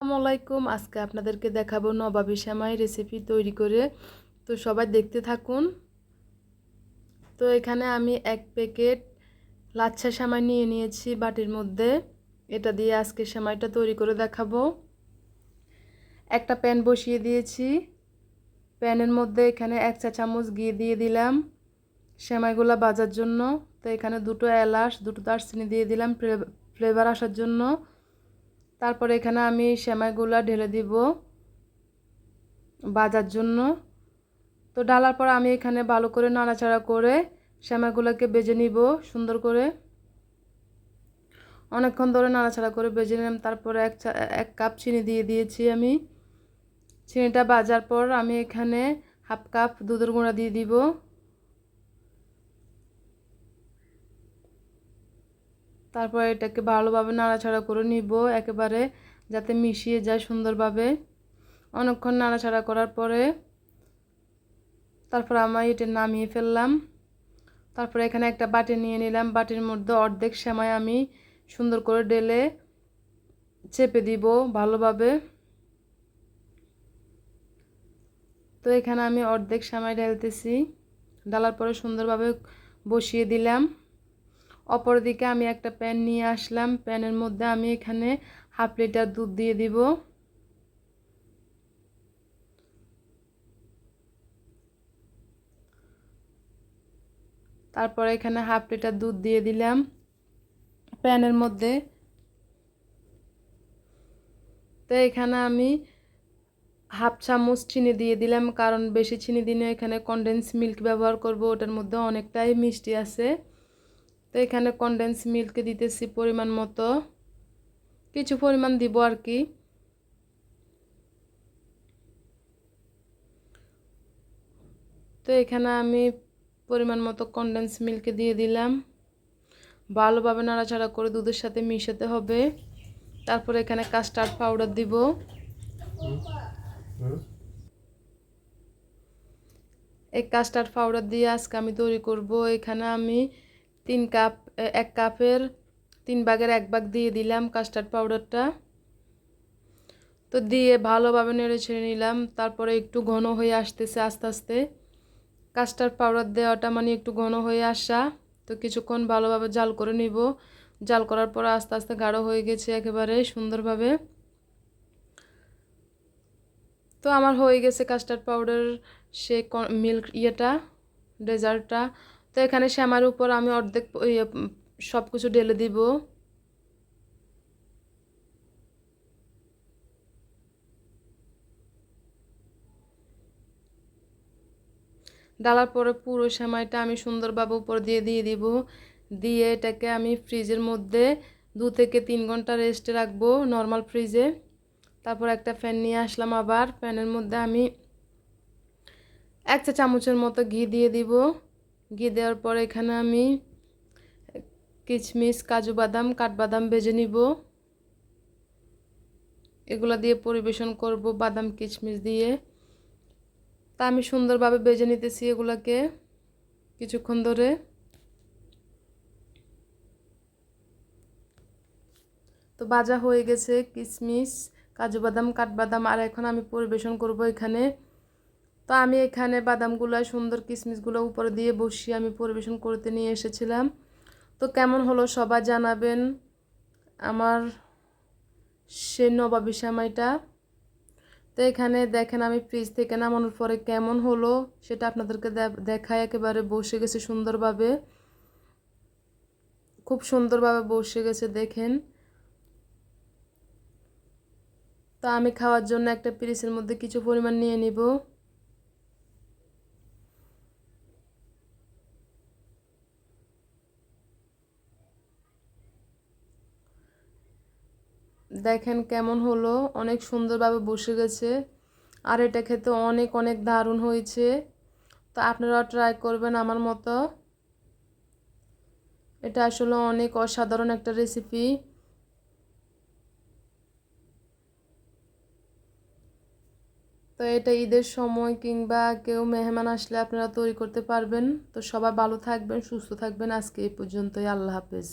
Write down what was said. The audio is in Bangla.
আসসালামু আলাইকুম আজকে আপনাদেরকে দেখাবো নবাবী শ্যামাই রেসিপি তৈরি করে। তো সবাই দেখতে থাকুন। তো এখানে আমি এক প্যাকেট লাচ্ছা শ্যামাই নিয়ে নিয়েছি বাটির মধ্যে। এটা দিয়ে আজকে শ্যামাইটা তৈরি করে দেখাবো। একটা প্যান বসিয়ে দিয়েছি। প্যানের মধ্যে এখানে এক চা চামচ ঘি দিয়ে দিলাম শ্যামাইগুলো বাজার জন্য। তো এখানে দুটো এলাচ, দুটো দারচিনি দিয়ে দিলাম ফ্লেভার আসার জন্য। তারপরে এখানে আমি সেমাইগুলা ঢেলে দিব বাজার জন্য। তো ডালার পর আমি এখানে ভালো করে নাড়াচাড়া করে সেমাইগুলোকে বেজে নিব সুন্দর করে। অনেকক্ষণ ধরে নাড়াচাড়া করে বেজে নিলাম, তারপরে এক এক কাপ চিনি দিয়ে দিয়েছি আমি। চিনিটা বাজার পর আমি এখানে হাফ কাপ দুধের গুঁড়া দিয়ে দিব। তারপর এটাকে ভালোভাবে নাড়াচাড়া করে নিব একেবারে, যাতে মিশিয়ে যায় সুন্দরভাবে। অনেকক্ষণ নাড়াচাড়া করার পরে তারপর আমি এটা নামিয়ে ফেললাম। তারপরে এখানে একটা বাটি নিয়ে নিলাম। বাটির মধ্যে অর্ধেক সময় আমি সুন্দর করে ডেলে চেপে দিব ভালোভাবে। তো এখানে আমি অর্ধেক সময় ঢেলতেছি। ডালার পরে সুন্দরভাবে বসিয়ে দিলাম। অপরদিকে আমি একটা প্যান নিয়ে আসলাম। প্যানের মধ্যে আমি এখানে হাফ লিটার দুধ দিয়ে দিব। তারপরে এখানে হাফ লিটার দুধ দিয়ে দিলাম। প্যানের মধ্যে। তো এখানে আমি হাফ চামচ চিনি দিয়ে দিলাম, কারণ বেশি চিনি দিনে এখানে কনডেন্স মিল্ক ব্যবহার করব, ওটার মধ্যে অনেকটাই মিষ্টি আছে। তো এখানে কনডেন্স মিল্ক দিতেছি পরিমাণ মতো। কিছু পরিমাণ দিব আর কি। তো এখানে আমি পরিমাণ মতো কনডেন্স মিল্ক দিয়ে দিলাম। ভালোভাবে নাড়াচাড়া করে দুধের সাথে মিশাতে হবে। তারপরে এখানে কাস্টার্ড পাউডার দিব। এই কাস্টার্ড পাউডার দিয়ে আজকে আমি তৈরি করব। এখানে আমি তিন কাপ এক কাপের, তিন ভাগের এক ভাগ দিয়ে দিলাম কাস্টার্ড পাউডারটা তো দিয়ে ভালোভাবে নেড়ে ছেড়ে নিলাম, তারপরে একটু ঘন হয়ে আসতেছে আস্তে আস্তে। কাস্টার্ড পাউডার দেওয়াটা মানে একটু ঘন হয়ে আসা, তো কিছুক্ষণ ভালোভাবে জাল করে নিব। জাল করার পর আস্তে আস্তে গাঢ় হয়ে গেছে একেবারে সুন্দরভাবে। তো আমার হয়ে গেছে কাস্টার্ড পাউডার সে মিল্ক ইয়েটা ডেজার্টটা তো এখানে শ্যামার উপর আমি অর্ধেক সব কিছু ঢেলে দিব। ডালার পরে পুরো সেমাইটা আমি সুন্দরভাবে উপর দিয়ে দিয়ে দিব। দিয়ে এটাকে আমি ফ্রিজের মধ্যে দু থেকে তিন ঘণ্টা রেস্টে রাখব নর্মাল ফ্রিজে তারপর একটা ফ্যান নিয়ে আসলাম আবার। ফ্যানের মধ্যে আমি এক চা চামচের মতো ঘি দিয়ে দিব। ঘি দেওয়ার পরে এখানে আমি কিচমিচ কাজু বাদাম, কাঠবাদাম ভেজে নিব। এগুলো দিয়ে পরিবেশন করব বাদাম কিচমিচ দিয়ে। তা আমি সুন্দরভাবে বেজে নিতেছি এগুলাকে কিছুক্ষণ ধরে। তো বাজা হয়ে গেছে কিশমিশ কাজু বাদাম, কাঠবাদাম, আর এখন আমি পরিবেশন করব এখানে তো আমি এখানে বাদামগুলো, সুন্দর কিশমিশগুলো উপরে দিয়ে বসিয়ে আমি পরিবেশন করতে নিয়ে এসেছিলাম। তো কেমন হলো সবাই জানাবেন। আমার সে নবাবি সামাইটা তো এখানে দেখেন আমি ফ্রিজ থেকে নামানোর পরে কেমন হলো সেটা আপনাদেরকে দেখায়। একেবারে বসে গেছে সুন্দরভাবে। খুব সুন্দরভাবে বসে গেছে, দেখেন। তো আমি খাওয়ার জন্য একটা পিরিসের মধ্যে কিছু পরিমাণ নিয়ে নিব। দেখেন কেমন হলো? অনেক সুন্দরভাবে বসে গেছে। আর এটা খেতে অনেক অনেক দারুণ হয়েছে। তো আপনারাও ট্রাই করবেন আমার মতো। এটা আসলে অনেক অসাধারণ একটা রেসিপি তো এটা ঈদের সময় কিংবা কেউ মেহমান আসলে আপনারা তৈরি করতে পারবেন। তো সবাই ভালো থাকবেন, সুস্থ থাকবেন। আজকে এই পর্যন্তই। আল্লাহ হাফেজ।